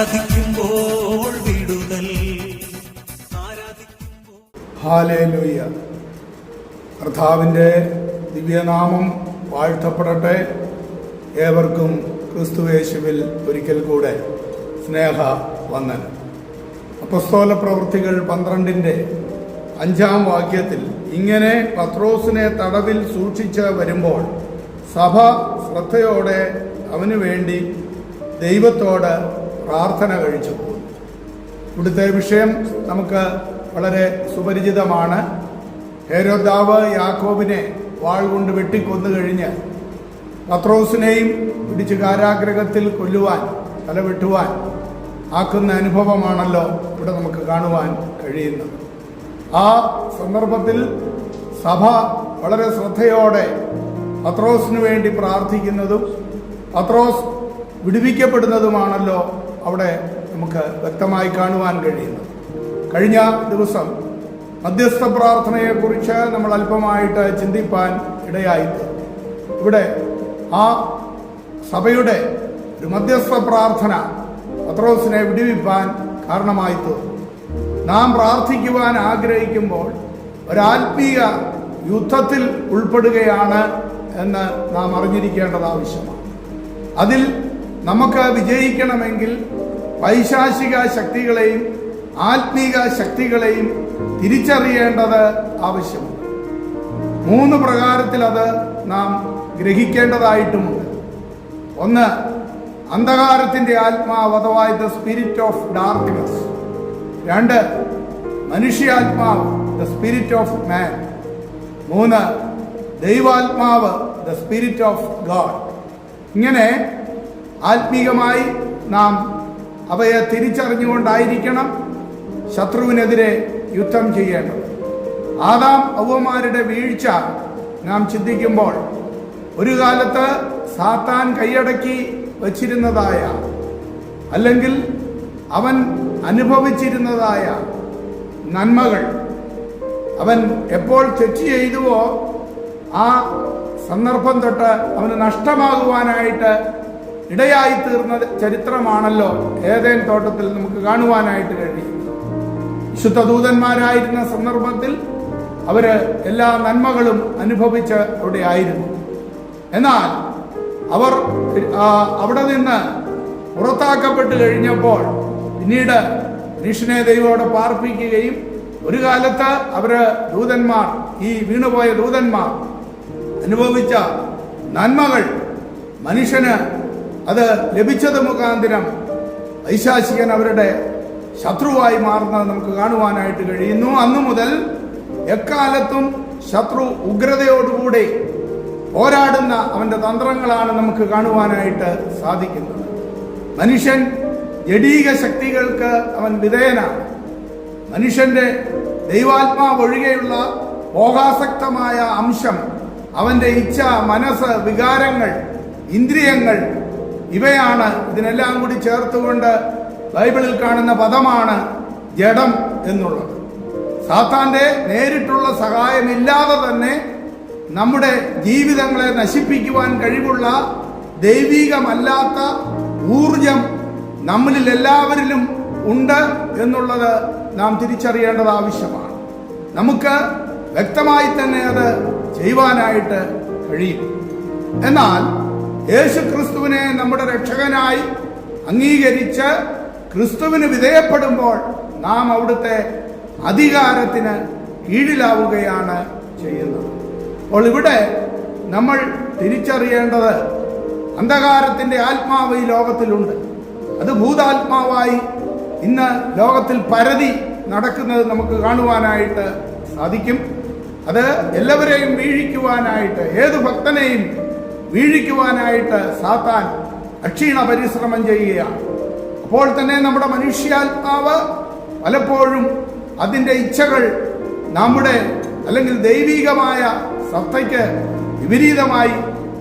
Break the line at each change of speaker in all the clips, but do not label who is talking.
ആരാധിക്കുമ്പോൾ വിടുതൽ.
ദിവ്യനാമം വാഴ്ത്തപ്പെടട്ടെ. ഏവർക്കും ക്രിസ്തുവേശുവിൽ ഒരിക്കൽ കൂടെ സ്നേഹ വന്നൻ അപ്പസ്തോല പ്രവൃത്തികൾ പന്ത്രണ്ടിന്റെ അഞ്ചാം വാക്യത്തിൽ ഇങ്ങനെ പത്രോസിനെ തടവിൽ സൂക്ഷിച്ച് വരുമ്പോൾ സഭ ശ്രദ്ധയോടെ അവനുവേണ്ടി ദൈവത്തോട് പ്രാർത്ഥന കഴിച്ചു. ഇവിടുത്തെ വിഷയം നമുക്ക് വളരെ സുപരിചിതമാണ്. ഹേരോദാവ് യാക്കോബിനെ വാൾ കൊണ്ട് വെട്ടിക്കൊന്നു കഴിഞ്ഞ് പത്രോസിനെയും പിടിച്ച് കാരാഗ്രഹത്തിൽ കൊല്ലുവാൻ തല വെട്ടുവാൻ ആക്കുന്ന അനുഭവമാണല്ലോ ഇവിടെ നമുക്ക് കാണുവാൻ കഴിയുന്നത്. ആ സന്ദർഭത്തിൽ സഭ വളരെ ശ്രദ്ധയോടെ പത്രോസിനു വേണ്ടി പ്രാർത്ഥിക്കുന്നതും പത്രോസ് വിടുവിക്കപ്പെടുന്നതുമാണല്ലോ അവിടെ നമുക്ക് വ്യക്തമായി കാണുവാൻ കഴിയുന്നത് കഴിഞ്ഞ ദിവസം മധ്യസ്ഥ പ്രാർത്ഥനയെക്കുറിച്ച് നമ്മൾ അല്പമായിട്ട് ചിന്തിപ്പാൻ ഇടയായി ഇവിടെ ആ സഭയുടെ ഒരു മധ്യസ്ഥ പ്രാർത്ഥന പത്രോസിനെ വിടുവിപ്പാൻ കാരണമായി നാം പ്രാർത്ഥിക്കുവാൻ ആഗ്രഹിക്കുമ്പോൾ ഒരാത്മീയ യുദ്ധത്തിൽ ഉൾപ്പെടുകയാണ് എന്ന് നാം അറിഞ്ഞിരിക്കേണ്ടത് ആവശ്യമാണ്. അതിൽ നമുക്ക് വിജയിക്കണമെങ്കിൽ വൈശാസിക ശക്തികളെയും ആത്മീക ശക്തികളെയും തിരിച്ചറിയേണ്ടത് ആവശ്യമുണ്ട് മൂന്ന് പ്രകാരത്തിൽ അത് നാം ഗ്രഹിക്കേണ്ടതായിട്ടുമുണ്ട് ഒന്ന് അന്ധകാരത്തിന്റെ ആത്മാവ് അഥവാ ദ സ്പിരിറ്റ് ഓഫ് ഡാർക്ക്നെസ്. രണ്ട് മനുഷ്യാത്മാവ് ദ സ്പിരിറ്റ് ഓഫ് മാൻ. മൂന്ന് ദൈവാത്മാവ് ദ സ്പിരിറ്റ് ഓഫ് ഗാഡ്. ഇങ്ങനെ ആത്മീകമായി നാം അവയെ തിരിച്ചറിഞ്ഞുകൊണ്ടായിരിക്കണം ശത്രുവിനെതിരെ യുദ്ധം ചെയ്യേണ്ടത്. ആദാം ഔവമാരുടെ വീഴ്ച നാം ചിന്തിക്കുമ്പോൾ ഒരു കാലത്ത് സാത്താൻ കൈയടക്കി വച്ചിരുന്നതായ അല്ലെങ്കിൽ അവൻ അനുഭവിച്ചിരുന്നതായ നന്മകൾ അവൻ എപ്പോൾ തെറ്റ് ചെയ്തുവോ ആ സന്ദർഭം തൊട്ട് അവന് നഷ്ടമാകുവാനായിട്ട് ഇടയായി തീർന്ന ചരിത്രമാണല്ലോ ഏതേൻ തോട്ടത്തിൽ നമുക്ക് കാണുവാനായിട്ട് കഴിയും. വിശുദ്ധ ദൂതന്മാരായിരുന്ന സന്ദർഭത്തിൽ അവർ എല്ലാ നന്മകളും അനുഭവിച്ച് അവിടെ ആയിരുന്നു. എന്നാൽ അവർ അവിടെ നിന്ന് പുറത്താക്കപ്പെട്ട് കഴിഞ്ഞപ്പോൾ പിന്നീട് മനുഷ്യനെ ദൈവോടെ പാർപ്പിക്കുകയും ഒരു കാലത്ത് അവർ ദൂതന്മാർ ഈ വീണുപോയ ദൂതന്മാർ അനുഭവിച്ച നന്മകൾ മനുഷ്യന് അത് ലഭിച്ചത് മുഖാന്തിരം ഐശാശികൻ അവരുടെ ശത്രുവായി മാറുന്നത് നമുക്ക് കാണുവാനായിട്ട് കഴിയുന്നു. അന്നു മുതൽ എക്കാലത്തും ശത്രു ഉഗ്രതയോടുകൂടി പോരാടുന്ന അവന്റെ തന്ത്രങ്ങളാണ് നമുക്ക് കാണുവാനായിട്ട് സാധിക്കുന്നത്. മനുഷ്യൻ ജഡീക ശക്തികൾക്ക് അവൻ വിധേയനാണ്. മനുഷ്യന്റെ ദൈവാത്മാവ് ഒഴികെയുള്ള ഭോഗാസക്തമായ അംശം അവന്റെ ഇച്ഛ മനസ്സ് വികാരങ്ങൾ ഇന്ദ്രിയങ്ങൾ ഇവയാണ് ഇതിനെല്ലാം കൂടി ചേർത്തുകൊണ്ട് ബൈബിളിൽ കാണുന്ന പദമാണ് ജഡം എന്നുള്ളത്. സാത്താന്റെ നേരിട്ടുള്ള സഹായമില്ലാതെ തന്നെ നമ്മുടെ ജീവിതങ്ങളെ നശിപ്പിക്കുവാൻ കഴിവുള്ള ദൈവീകമല്ലാത്ത ഊർജം നമ്മളിൽ എല്ലാവരിലും ഉണ്ട് എന്നുള്ളത് നാം തിരിച്ചറിയേണ്ടത് ആവശ്യമാണ്. നമുക്ക് വ്യക്തമായി തന്നെ അത് ചെയ്യുവാനായിട്ട് കഴിയും. എന്നാൽ യേശു ക്രിസ്തുവിനെ നമ്മുടെ രക്ഷകനായി അംഗീകരിച്ച് ക്രിസ്തുവിന് വിധേയപ്പെടുമ്പോൾ നാം അവിടുത്തെ അധികാരത്തിന് കീഴിലാവുകയാണ് ചെയ്യുന്നത്. അപ്പോൾ ഇവിടെ നമ്മൾ തിരിച്ചറിയേണ്ടത് അന്ധകാരത്തിന്റെ ആത്മാവ് ഈ ലോകത്തിലുണ്ട്. അത് ഭൂതാത്മാവായി ഇന്ന് ലോകത്തിൽ പരതി നടക്കുന്നത് നമുക്ക് കാണുവാനായിട്ട് സാധിക്കും. അത് എല്ലാവരെയും വീഴിക്കുവാനായിട്ട് ഏത് ഭക്തനെയും വീഴിക്കുവാനായിട്ട് സാത്താൻ അക്ഷീണ പരിശ്രമം ചെയ്യുകയാണ്. അപ്പോൾ തന്നെ നമ്മുടെ മനുഷ്യാത്മാവ് പലപ്പോഴും അതിന്റെ ഇച്ഛകൾ നമ്മുടെ അല്ലെങ്കിൽ ദൈവികമായ സത്തയ്ക്ക് വിപരീതമായി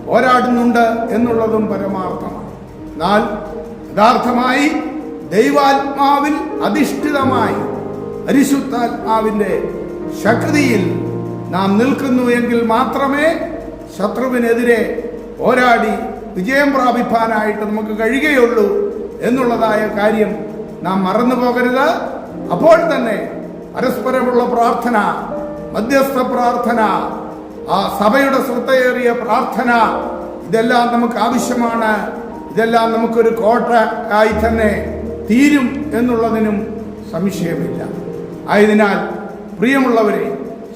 പോരാടുന്നുണ്ട് എന്നുള്ളതും പരമാർത്ഥമാണ്. എന്നാൽ യഥാർത്ഥമായി ദൈവാത്മാവിൽ അധിഷ്ഠിതമായി പരിശുദ്ധാത്മാവിന്റെ ശക്തിയിൽ നാം നിൽക്കുന്നു എങ്കിൽ മാത്രമേ ശത്രുവിനെതിരെ പോരാടി വിജയം പ്രാപിപ്പാനായിട്ട് നമുക്ക് കഴിയുകയുള്ളൂ എന്നുള്ളതായ കാര്യം നാം മറന്നു പോകരുത്. അപ്പോൾ തന്നെ പരസ്പരമുള്ള പ്രാർത്ഥന മധ്യസ്ഥ പ്രാർത്ഥന ആ സഭയുടെ ശ്രദ്ധയേറിയ പ്രാർത്ഥന ഇതെല്ലാം നമുക്ക് ആവശ്യമാണ്. ഇതെല്ലാം നമുക്കൊരു കോട്ട ആയി തന്നെ തീരും എന്നുള്ളതിനും സംശയമില്ല. ആയതിനാൽ പ്രിയമുള്ളവരെ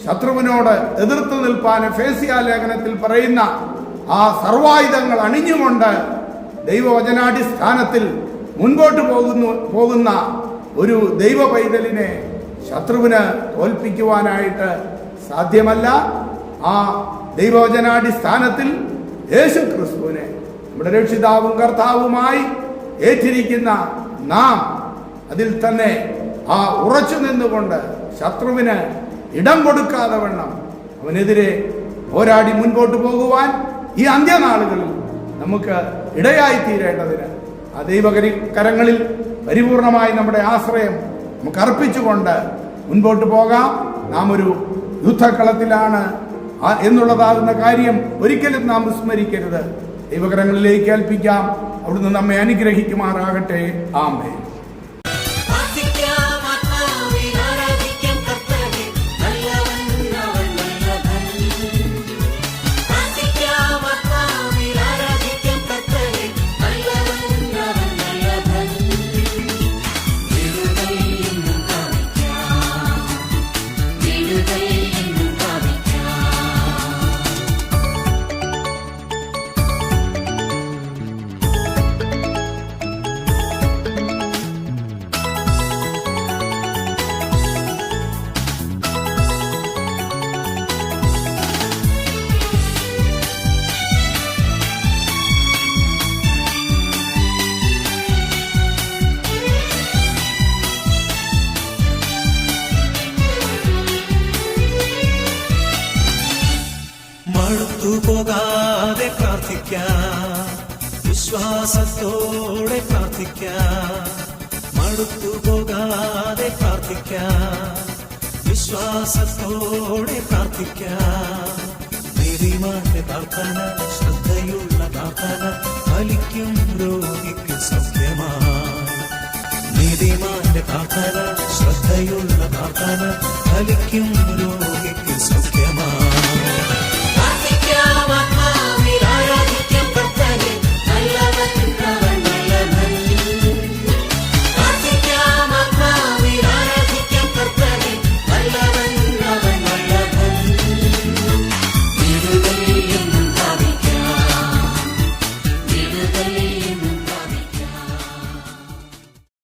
ശത്രുവിനോട് എതിർത്ത് നിൽപ്പാൻ ഫേസിയ ലേഖനത്തിൽ പറയുന്ന ആ സർവായുധങ്ങൾ അണിഞ്ഞുകൊണ്ട് ദൈവവചനാടിസ്ഥാനത്തിൽ മുൻപോട്ട് പോകുന്നു പോകുന്ന ഒരു ദൈവ പൈതലിനെ ശത്രുവിന് തോൽപ്പിക്കുവാനായിട്ട് സാധ്യമല്ല. ആ ദൈവവചനാടിസ്ഥാനത്തിൽ യേശു ക്രിസ്തുവിനെ നമ്മുടെ രക്ഷിതാവും കർത്താവുമായി ഏറ്റിരിക്കുന്ന നാം അതിൽ തന്നെ ആ ഉറച്ചു നിന്നുകൊണ്ട് ശത്രുവിന് ഇടം കൊടുക്കാതെ വണ്ണം അവനെതിരെ പോരാടി മുൻപോട്ട് പോകുവാൻ ഈ അന്ത്യനാളുകളിൽ നമുക്ക് ഇടയായി തീരേണ്ടതിന് ആ ദൈവകരി കരങ്ങളിൽ പരിപൂർണമായി നമ്മുടെ ആശ്രയം നമുക്ക് അർപ്പിച്ചുകൊണ്ട് മുൻപോട്ട് പോകാം. നാം ഒരു യുദ്ധക്കളത്തിലാണ്. എന്നുള്ളതാകുന്ന കാര്യം ഒരിക്കലും നാം വിസ്മരിക്കരുത്. ദൈവകരങ്ങളിലേക്ക് ഏൽപ്പിക്കാം. അവിടുന്ന് നമ്മെ അനുഗ്രഹിക്കുമാറാകട്ടെ. ആമേ
വിശ്വാസത്തോടെ പ്രാർത്ഥിക്കാം. മടുത്തു പോകാതെ പ്രാർത്ഥിക്കാം. വിശ്വാസത്തോടെ പ്രാർത്ഥിക്കാം. നിരിമാന്റെ പ്രാർത്ഥന ശ്രദ്ധയുള്ള പ്രാർത്ഥന ഫലിക്കും രോഗിക്ക് സൗഖ്യമായി നീതിമാന്റെ പ്രാർത്ഥന ശ്രദ്ധയുള്ള പ്രാർത്ഥന ഫലിക്കും രോഗിക്ക് സൗഖ്യമായി